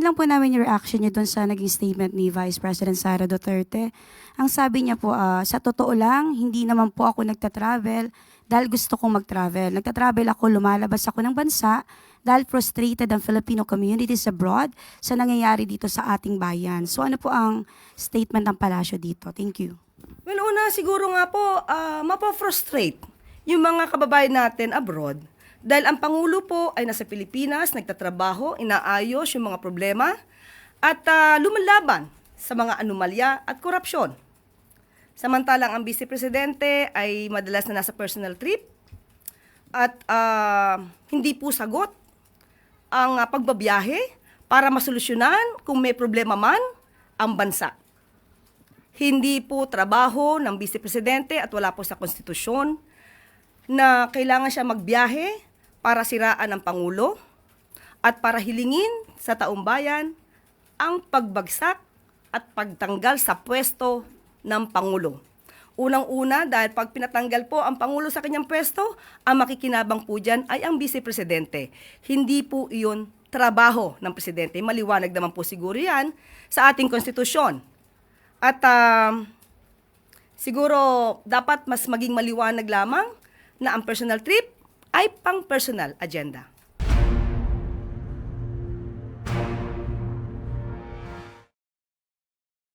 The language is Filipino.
Nind lang po namin yung reaction niyo doon sa naging statement ni Vice President Sara Duterte. Ang sabi niya po, ah, sa totoo lang, hindi naman po ako nagta-travel dahil gusto kong mag-travel. Nagta-travel ako, lumalabas ako ng bansa dahil frustrated ang Filipino communities abroad sa nangyayari dito sa ating bayan. So ano po ang statement ng palasyo dito? Thank you. Well, una siguro nga po, uh, mapafrustrate yung mga kababayan natin abroad dahil ang Pangulo po ay nasa Pilipinas, nagtatrabaho, inaayos yung mga problema at ah, lumalaban sa mga anomalya at korupsyon. Samantalang ang Vice Presidente ay madalas na nasa personal trip at ah, hindi po sagot ang ah, pagbabiyahe para masolusyonan kung may problema man ang bansa. Hindi po trabaho ng Vice Presidente at wala po sa konstitusyon na kailangan siya magbiyahe para siraan ang Pangulo at para hilingin sa taong bayan ang pagbagsak at pagtanggal sa pwesto ng Pangulo. Unang-una, dahil pag pinatanggal po ang Pangulo sa kanyang pwesto, ang makikinabang po dyan ay ang Vice Presidente. Hindi po iyon trabaho ng Presidente. Maliwanag naman po siguro yan sa ating konstitusyon. At um, siguro dapat mas maging maliwanag lamang na ang personal trip ay pang personal agenda.